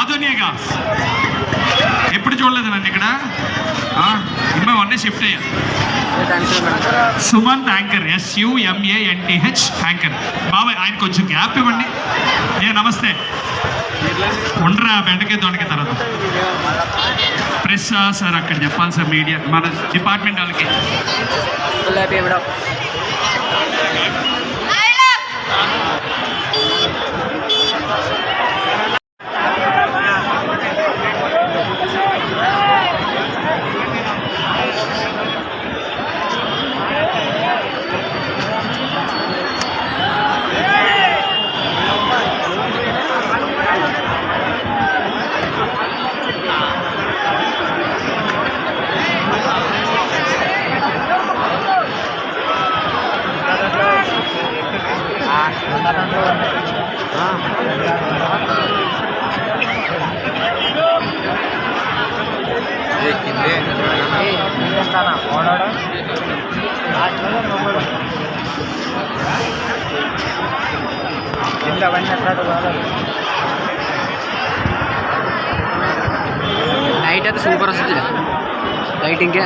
ఆధునియగా ఎప్పుడు చూడలేదు నన్ను ఇక్కడ? ఇమ్మ వన్నే షిఫ్ట్ అయ్యా. Sumanth anchor ఎస్యుఎంఏఎన్టీహెచ్ anchor. బాబాయ్ ఆయన కొంచెం గ్యాప్ ఇవ్వండి. ఏ నమస్తే. ఉండరా బెండకే దొండకే తర్వాత. ప్రెస్ సార్ అక్కడ చెప్పాలి సార్ మీడియా మన డిపార్ట్మెంట్ వాళ్ళకి. నైట్ అయితే సూపర్ వస్తుంది. లైటింగ్కే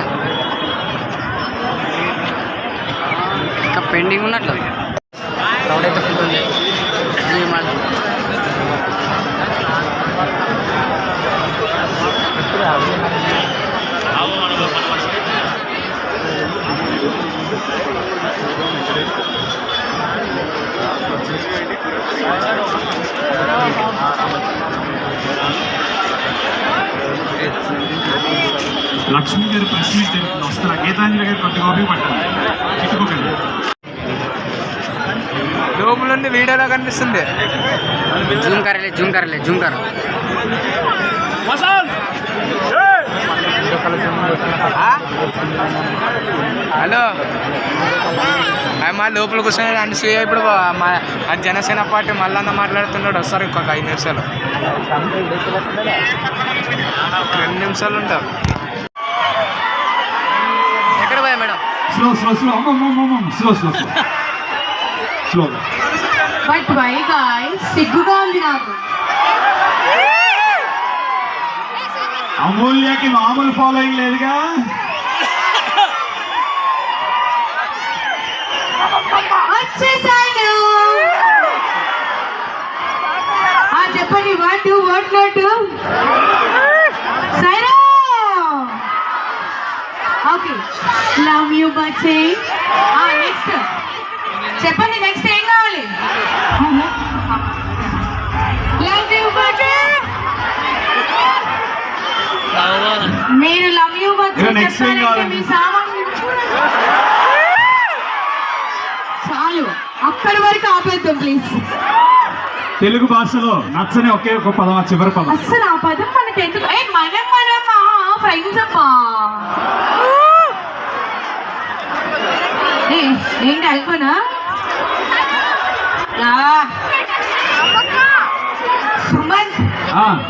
ఇంకా పెండింగ్ ఉన్నట్లు. క్రౌడ్ అయితే ఫుల్ ఉంది. ఇది లక్ష్మి గారు ప్రెస్ మీట్ జరుగుతుంది వస్తారు గీతాంజలి గారు కొద్ది కాపీ పట్టాలి ఇట్టుకోకండి లోపల వీడియోలో కనిపిస్తుంది జూమ్ కరలే జూమ్ కరలే జూమ్ కర హలో. మా లోపల కూర్చొని అంటే సూయ ఇప్పుడు. మా జనసేన పార్టీ మళ్ళీ మాట్లాడుతున్నాడు. వస్తారు ఇంకొక ఐదు నిమిషాలు. రెండు నిమిషాలు ఉంటారు. ఎక్కడ పోయా madam? Slow slow slow slow slow slow slow but why guys సిగ్గుగా ఉంది నాకు. అమూల్యకి మామూలు ఫాలోయింగ్ లేదుగా? వచ్చేసాను. చెప్పండి one two one not two Sye Raa! Okay love you బచ్చే. నెక్స్ట్ చెప్పండి నెక్స్ట్ ఏం కావాలి? మీరు లవ్ యూ చాలు. అక్కడి వరకు ఆపేద్దాం ప్లీజ్ తెలుగు భాషలో నచ్చని ఒకే ఒక పదం ఆ చివరి పదం. అస్సలు ఆ పదం మనకి ఎందుకు? ఏ మనం మనమా? ఫ్రెండ్స్ అమ్మా. ఏంటి అయిపోనా? సుమన్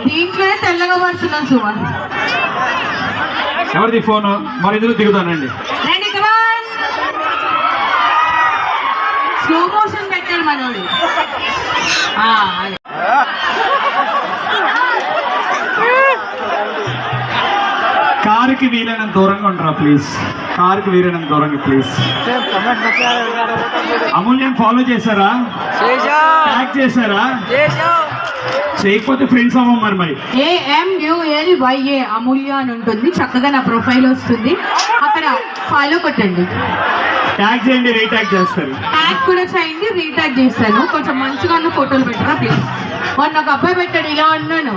దీంట్లోనే తెల్లగా పడుతున్నాను సుమన్. ఎవరిది ఫోన్? మరి ఇందులో దిగుతానండి? రండి కమాన్ స్లో మోషన్ పెట్టాడు మనోడు. ఆ, అదే. కారుకి వీలైనంత దూరంగా ఉండరా ప్లీజ్ కారుకి వీలైనంత దూరంగా ప్లీజ్ అమూల్యం ఫాలో చేశారా? ట్యాగ్ చేశారా? చేయకపోతే ఫ్రెండ్స్ అవ్వం మరి మరి. ఏఎంయుఎల్ వైఏ అమూల్య అని ఉంటుంది. చక్కగా నా ప్రొఫైల్ వస్తుంది. అక్కడ ఫాలో కొట్టండి. ట్యాగ్ చేయండి రీట్యాగ్ చేస్తారు ట్యాగ్ కూడా చేయండి రీట్యాగ్ చేస్తాను. కొంచెం మంచిగా ఉన్న ఫోటోలు పెట్టరా ప్లీజ్ మొన్న ఒక అబ్బాయి పెట్టాడు ఇలా ఉన్నాను.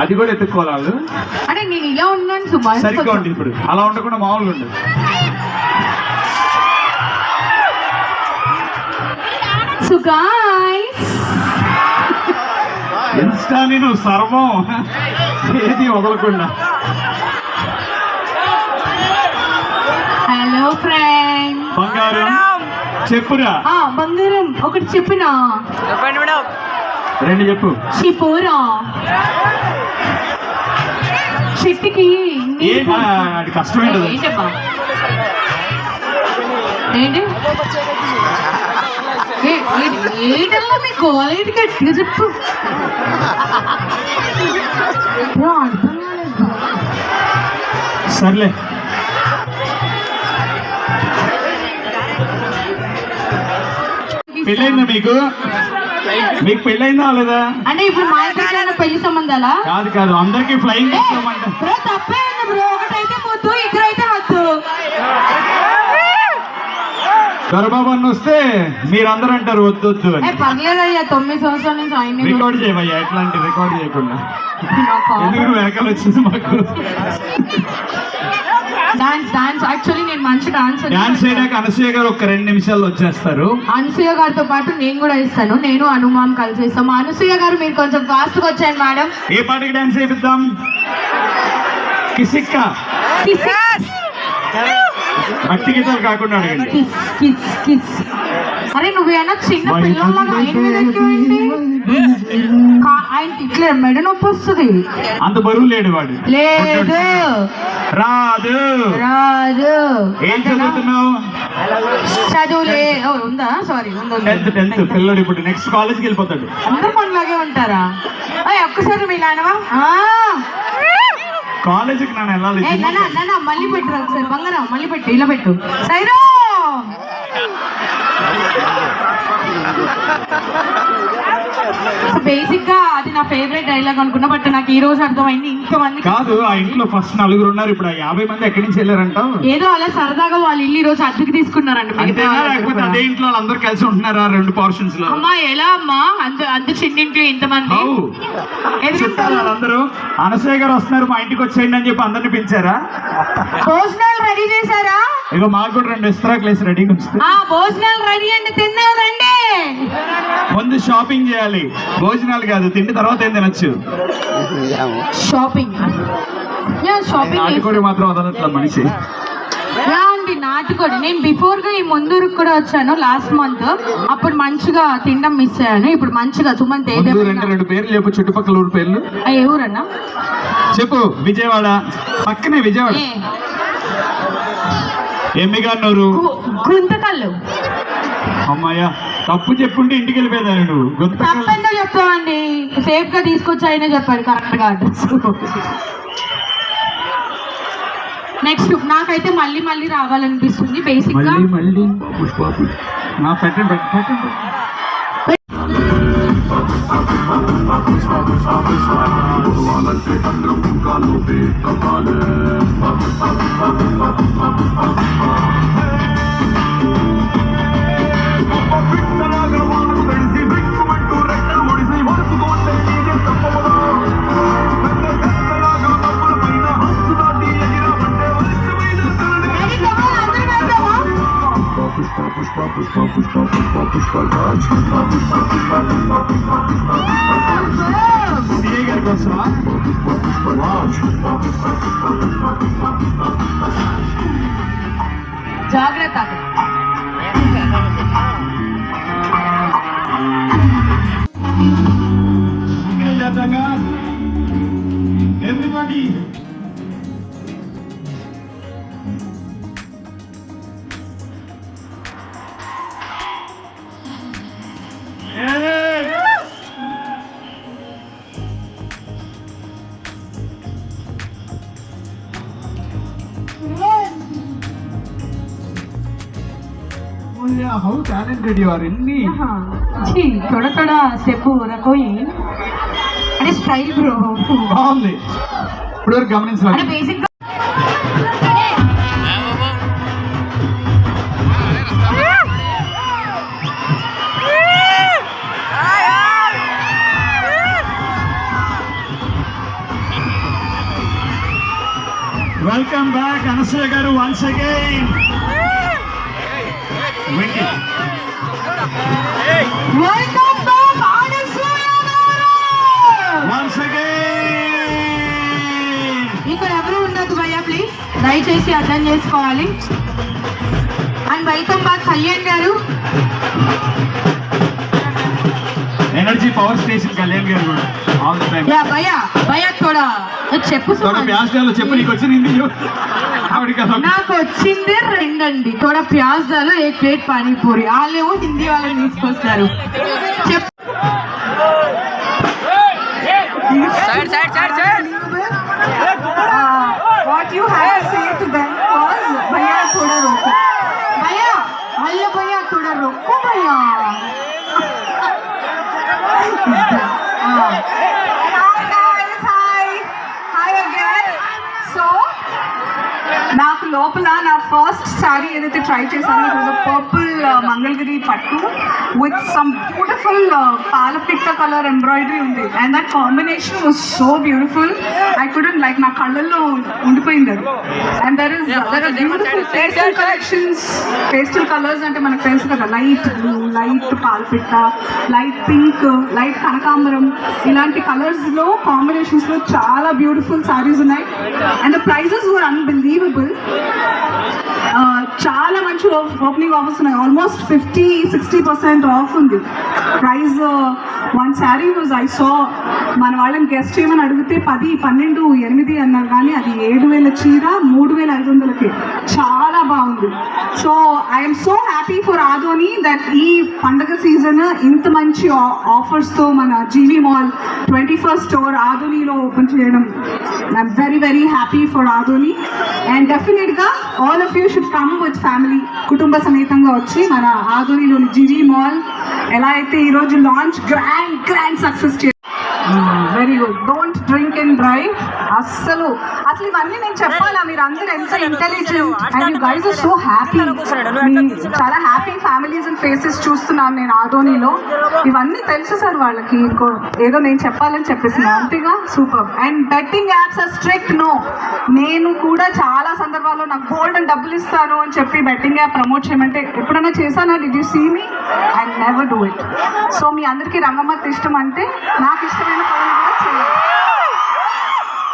అది కూడా ఎత్తుకోవాలి. అంటే నేను ఇలా ఉన్నాను సుమారు సరిగ్గా ఉండి ఇప్పుడు. అలా ఉండకుండా మామూలుగా ఉండు. సో గాయ్స్ ఇన్స్టాని నువ్వు సర్వం. ఏది వదలకుండా. హలో ఫ్రెండ్ బంగారం. చెప్పురా. ఆ బంగారం. ఒకటి చెప్పినా? చెప్పండి మేడం. రెండు చెప్పు. చిపోరా చెట్టుకి కష్టమేంటది ఏంటి? ఏంటమ్మా మీ గోలేటి గట్టిగా చెప్పు? బ్రో అర్థం కాలేదు. bro. సర్లే. పెళ్ళైందా మీకు? మీకు పెళ్ళైందా లేదా? అంటే ఇప్పుడు మా ఇంట్లో పెళ్ళి సంబంధాలా? కాదు కాదు. అందరికి ఫ్లైయింగ్ ఇస్తామంట బ్రో తప్పే ఉంది బ్రో. ఒకటైతే ముద్దు ఇద్దరైతే హద్దు దొరబాబు అన్న వస్తే మీరందరూ అంటారు వద్దు వద్దు అని పర్లేదయ్యా తొమ్మిది సంవత్సరాల నుంచి ఆయన రికార్డ్ చేయవయ్యా ఎట్లాంటి రికార్డ్ చేయకుండా. ఎందుకు వెనకాల వచ్చింది మాకు? డాన్స్ డాన్స్ యాక్చువల్లీ నేను మంచి డాన్స్ డాన్స్ చేయడానికి అనసూయ గారు ఒక రెండు నిమిషాల్లో వచ్చేస్తారు. అనసూయ గారితో పాటు నేను కూడా ఇస్తాను. నేను అనుమాన్ కలిసి ఇస్తాము. అనసూయ గారు మీరు కొంచెం ఫాస్ట్గా వచ్చాయండి మేడం. ఏ పాటకి డాన్స్ చేపిద్దాం? కిసిక్క. భక్తి గీతాలు కాకుండా అడగండి. Kiss kiss kiss. అరే నువ్వేనా చిన్న పిల్లలాగా ఆయనకి ఇట్లా మెడ నొప్పి వస్తుంది. అంత బరువు లేడు వాడు. లేదు. రాదు. రాదు. ఏం చదువుతున్నావు? చదువులే. ఉందా? Sorry tenth tenth. పిల్లడు ఇప్పుడు నెక్స్ట్ కాలేజ్కి వెళ్ళిపోతాడు. అందరు మనలాగే ఉంటారా? ఒక్కసారి మీ నాన్నవా. కాలేజీకి నేను వెళ్ళాలి. మళ్ళీ పెట్టు ఒకసారి. బంగారం మళ్ళీ పెట్టు ఇలా పెట్టు. సైరో! బేసిక్గా అది నా ఫేవరెట్ డైలాగ్ అనుకున్నా బట్ నాకు ఈ రోజు అర్థమైంది ఇంతమంది కాదు ఆ ఇంట్లో ఫస్ట్ నలుగురు ఉన్నారు ఇప్పుడు ఆ యాభై మంది ఎక్కడి నుంచి వెళ్ళారంటావు ఏదో అలా సరదాగా వాళ్ళ ఇల్లు ఈ రోజు అద్దెకి తీసుకున్నారండి మిగతా అంతేనా? వాళ్ళ లేకపోతే దగ్గర. అదే ఇంట్లో వాళ్ళందరూ కలిసి ఉంటున్నారా రెండు పోర్షన్స్లో? అమ్మా ఎలా అమ్మా? అంత అంత చిన్నింట్లో ఇంతమంది? హౌ? చుట్టాలు వాళ్ళందరూ అనసూయ గారు వస్తున్నారు మా ఇంటికి వచ్చేయండి అని చెప్పి అందరిని పిలిచారా? భోజనాలు రెడీ చేశారా? ఇక మాకు కూడా రెండు ఇస్త్రాకులు రెడీగా ఉంచుతాయి ఆ భోజనాలు రెడీ అండి తిన్నావు రండి. ముందు షాపింగ్ చేయాలి. భోజనాలు కాదు తిండి తర్వాత ఏం తినొచ్చు? షాపింగ్ నాటుకోడి మాత్రం వదలట్ల మనిషి. అండి నాటుకోడి నేను బిఫోర్గా ఈ ముందూరుకు కూడా వచ్చాను లాస్ట్ మంత్ అప్పుడు మంచిగా తినడం మిస్ అయ్యాను. ఇప్పుడు మంచిగా సుమంత్ ముందు రెండు రెండు పేర్లు చెప్పు చుట్టుపక్కల ఊరు పేర్లు. ఏ ఊరన్నా? చెప్పు విజయవాడ. పక్కనే విజయవాడ. ఏ? ఎమ్మిగానూరు గు- గుంతకల్లు. అమ్మాయ తప్పు చెప్పుంటే ఇంటికి వెళ్ళిపోయేదాన్ని నువ్వు. గుంత తప్పేందో చెప్తామండి సేఫ్గా తీసుకొచ్చి అయినా చెప్పాడు కరెక్ట్గా. అడ్రస్ నెక్స్ట్ నాకైతే మళ్ళీ మళ్ళీ రావాలనిపిస్తుంది బేసిక్గా. మళ్ళీ మళ్ళీ. పుష్ప నా పెట్టండి పెట్టండి పెట్టండి Musik తొడ తొడ స్టెప్ రకోయి అంటే స్టైల్ బ్రో. బాగుంది. ఇప్పుడు వరకు గమనించాలి బేసిక్ వెల్కమ్ బ్యాక్ అనసూయ గారు వన్స్ అగైన్ ఇక్కడ ఎవరు ఉండదు భయ్యా ప్లీజ్ దయచేసి అర్థం చేసుకోవాలి. అండ్ వెల్కమ్ బ్యాక్ కళ్యాణ్ గారు. ఎనర్జీ పవర్ స్టేషన్ కళ్యాణ్ గారు కూడా ఆల్ ద టైమ్ యా భయ్యా భయ్యా తోడా. చెప్పు చెప్పు నీకు వచ్చిన నాకు వచ్చింది రెండండి తోడ ప్యాజాలు ఏ ప్లేట్ పానీపూరి. వాళ్ళేమో హిందీ వాళ్ళని తీసుకొస్తారు. వాట్ భయ్యా భయ్యా లోపల నా ఫస్ట్ సారీ ఏదైతే ట్రై చేశానో it was purple Mangalagiri pattu with some beautiful palapitta colour embroidery ఉంది. And that combination was so beautiful I couldn't like నా కళ్ళల్లో ఉండిపోయింది అది. And there is there are beautiful pastel collections pastel colours అంటే మనకు తెలుసు కదా light blue light palapitta light pink light kanakambaram. ఇలాంటి కలర్స్లో కాంబినేషన్స్లో చాలా బ్యూటిఫుల్ సారీస్ ఉన్నాయి. And the prices were unbelievable చాలా ఓపెనింగ్ ఆఫర్స్ ఉన్నాయి. Almost fifty sixty percent off ఉంది. Price one sari was I so మన వాళ్ళని గెస్ట్ చేయమని అడిగితే పది పన్నెండు ఎనిమిది అన్నారు. కానీ అది ఏడు వేల చీర మూడు వేల ఐదు వందలకి. చాలా బాగుంది. So I'm so happy for Adoni that ఈ పండగ సీజన్ ఇంత మంచి ఆఫర్స్తో మన GV mall twenty first store ఆదోనిలో ఓపెన్ చేయడం. I'm very very happy for Adoni and డెఫినెట్గా all of you should come with family కుటుంబ సమేతంగా వచ్చి మన ఆదోనిలోని జీవీ మాల్ ఎలా అయితే ఈరోజు లాంచ్ గ్రాండ్ గ్రాండ్ సక్సెస్ చే very good don't drink and drive అస్సలు అసలు ఇవన్నీ నేను చెప్పాలా? మీరు అందరూ ఎంత intelligent and you guys are so happy చాలా హ్యాపీ ఫ్యామిలీస్ అండ్ ఫేసెస్ చూస్తున్నాను నేను ఆదోనిలో. ఇవన్నీ తెలుసు సార్ వాళ్ళకి. ఇంకో ఏదో నేను చెప్పాలని చెప్పేసిన అంతేగా? Super and betting apps are strict no నేను కూడా చాలా సందర్భాల్లో నాకు గోల్డ్ అని డబ్బులు ఇస్తాను అని చెప్పి బెట్టింగ్ యాప్ ప్రమోట్ చేయమంటే ఎప్పుడైనా చేశానా? Did you see me I never do it so మీ అందరికీ రంగమ్మత్ ఇష్టం అంటే నాకు ఇష్టమైన పనులు కూడా చేయాలి.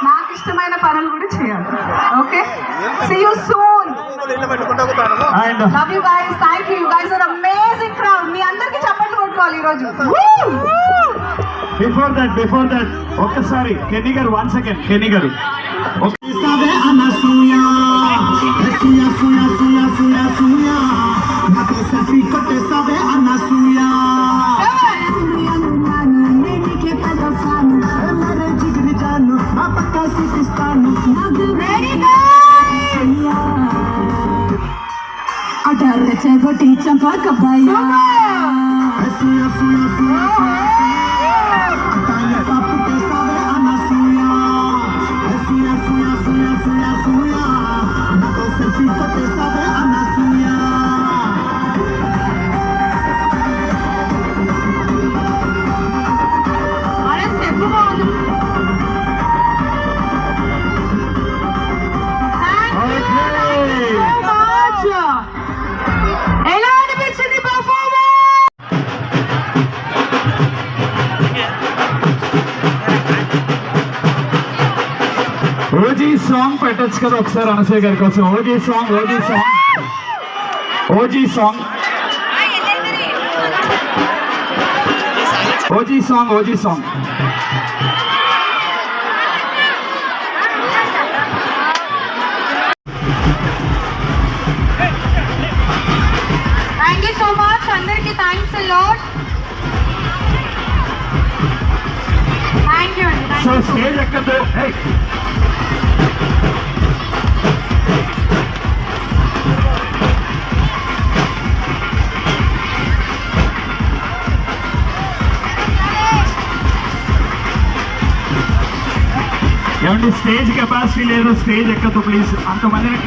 నాకు ఇష్టమైన పనులు కూడా చేయాలి. Okay? See you soon and love you guys thank you guys are amazing crowd మీ అందరికీ చప్పట్లు కొట్టుకోవాలి ఈరోజు. బిఫోర్ దట్ బిఫోర్ దట్ ఒక్కసారి కెన్ని గారు వన్ సెకండ్ కెన్ని గారు. sabe Ana I'm campanha. Oh, é. É, sim. Song పెట్టొచ్చు కదా ఒకసారి అనసూయ గారి కోసం OG song OG song OG song OG song OG song thank you so much అందరికీ థ్యాంక్స్ లాట్ థ్యాంక్ యూ అండి సో థ్యాంక్ యూ స్టేజ్ ఎక్కద్దు ఏమండి స్టేజ్ కెపాసిటీ లేదు స్టేజ్ ఎక్కద్దు ప్లీజ్. అంతమందిని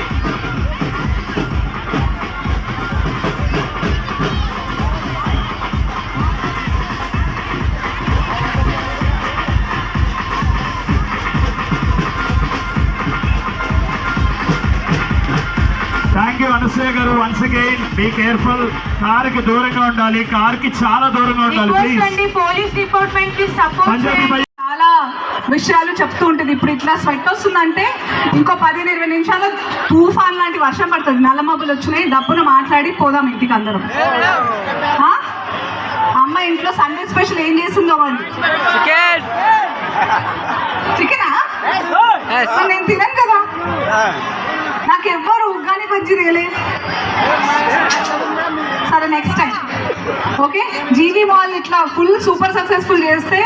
థ్యాంక్ యూ అనసూయ గారు. వన్స్ అగైన్ బీ కేర్ఫుల్ కారుకి దూరంగా ఉండాలి. కారుకి చాలా దూరంగా ఉండాలి ప్లీజ్ పోలీస్ డిపార్ట్మెంట్కి సపోర్ట్ పంజాబీ చేయండి భయ్యా చాలా విషయాలు చెప్తూ ఉంటుంది. ఇప్పుడు ఇట్లా స్వెట్ వస్తుందంటే ఇంకో పదిహేను ఇరవై నిమిషాలు తుఫాన్ లాంటి వర్షం పడుతుంది. నల్లమబ్బులు వచ్చినాయి. డబ్బున మాట్లాడి పోదాం ఇంటికి అందరం. ఆ? అమ్మ ఇంట్లో సండే స్పెషల్ ఏం చేసిందో మరి? Chicken. చికెనా నేను తినను కదా. నాకు ఎవ్వరు ఉగ్గాని బజ్జీ తేలే. ఓకే? జీవీ మాల్ ఇట్లా ఫుల్ సూపర్ సక్సెస్ఫుల్ చేస్తే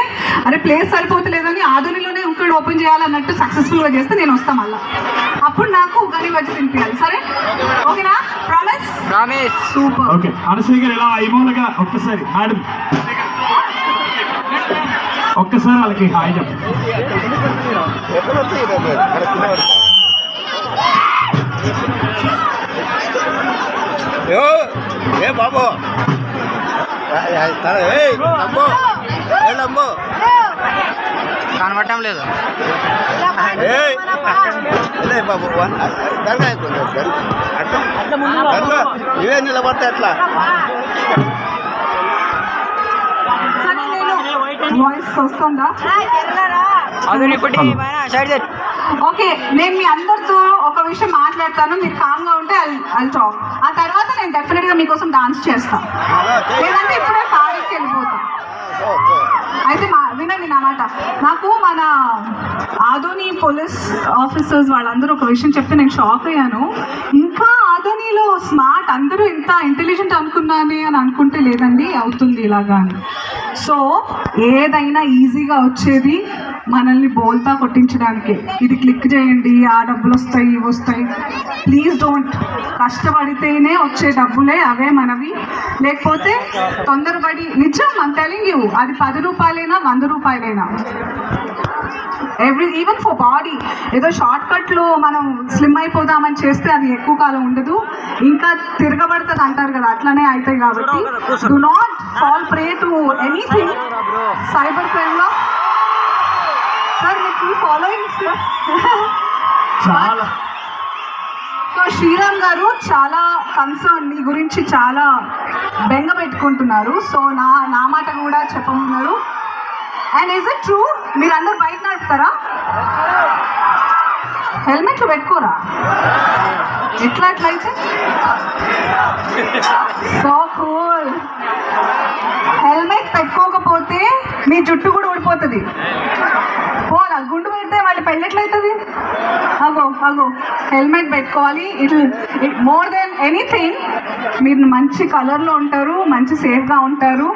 అరే ప్లేస్ సరిపోతలేదని ఆధునిలోనే ఇంకోటి ఓపెన్ చేయాలన్నట్టు సక్సెస్ఫుల్గా చేస్తే నేను వస్తాను మళ్ళా. అప్పుడు నాకు ఉగాది వచ్చి తినిపించాలి సరే? ఓకేనా? Promise promise super okay. Anasuya గారు ఇలా ఐమూలగా ఒక్కసారి మేడం. ఒక్కసారి వాళ్ళకి హాయ్ చెప్పండి. ఏ బాబు? కనబడటం లేదు బాబు జరగా అట్లా ఇవే నిలబడితే ఎట్లా వాయిస్ వస్తుందా అది ఓకే నేను మీ అందరితో ఒక విషయం మాట్లాడతాను. మీరు కామ్గా ఉంటే ఐ టాక్ ఆ తర్వాత నేను డెఫినెట్గా మీకోసం డాన్స్ చేస్తాను లేదంటే ఇప్పుడే పాడికి వెళ్ళిపోతాను అయితే మా వినండి నా మాట. నాకు మన ఆదోని పోలీస్ ఆఫీసర్స్ వాళ్ళందరూ ఒక విషయం చెప్తే నేను షాక్ అయ్యాను. ఇంకా ఆదోనిలో స్మార్ట్ అందరూ ఇంత ఇంటెలిజెంట్ అనుకున్నానే అని అనుకుంటే లేదండి అవుతుంది ఇలాగా అని. సో ఏదైనా ఈజీగా వచ్చేది మనల్ని బోల్తా కొట్టించడానికి. ఇది క్లిక్ చేయండి ఆ డబ్బులు వస్తాయి ఇవి వస్తాయి. ప్లీజ్ డోంట్ కష్టపడితేనే వచ్చే డబ్బులే అవే మనవి. లేకపోతే తొందరపడి నిజం మన యూ అది పది రూపాయలైనా వంద రూపాయలైనా. ఎవ్రీ ఈవెన్ ఫర్ బాడీ ఏదో షార్ట్ కట్లో మనం స్లిమ్ అయిపోదామని చేస్తే అది ఎక్కువ కాలం ఉండదు. ఇంకా తిరగబడుతుంది అంటారు కదా అట్లనే అవుతాయి కాబట్టి. Do not fall prey to anything cyber క్రైమ్లో following చాలా. సో శ్రీరామ్ గారు చాలా కన్సర్న్ మీ గురించి చాలా బెంగ పెట్టుకుంటున్నారు. సో నా నా మాట కూడా చెప్పమన్నారు. అండ్ ఇస్ ఇట్ ట్రూ మీరు అందరు బైక్ నడుపుతారా? హెల్మెట్లు పెట్టుకోరా? ఎట్లా అట్లయితే సో కూల్ హెల్మెట్ పెట్టుకోకపోతే మీ జుట్టు కూడా ఊడిపోతుంది. గుండు పెడితే మళ్ళీ పెళ్ళి ఎట్లయితుంది? అగో అగో హెల్మెట్ పెట్టుకోవాలి. ఇట్ మోర్ దెన్ ఎనీథింగ్ మీరు మంచి కలర్లో ఉంటారు మంచి సేఫ్గా ఉంటారు.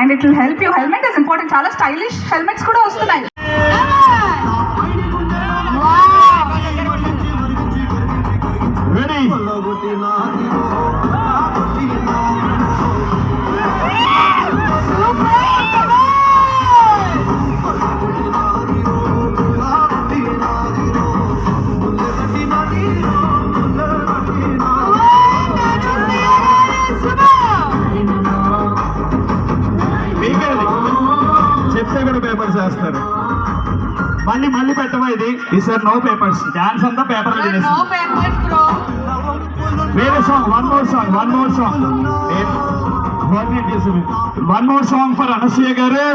And it will help you helmet is important చాలా స్టైలిష్ హెల్మెట్స్ కూడా వస్తున్నాయి. రెడీ ఇది ఈసారి నో పేపర్స్ డాన్స్ అంతా పేపర్ నో పేపర్స్ బ్రో వేరే song one more song one more song one more song for Anasuya గారు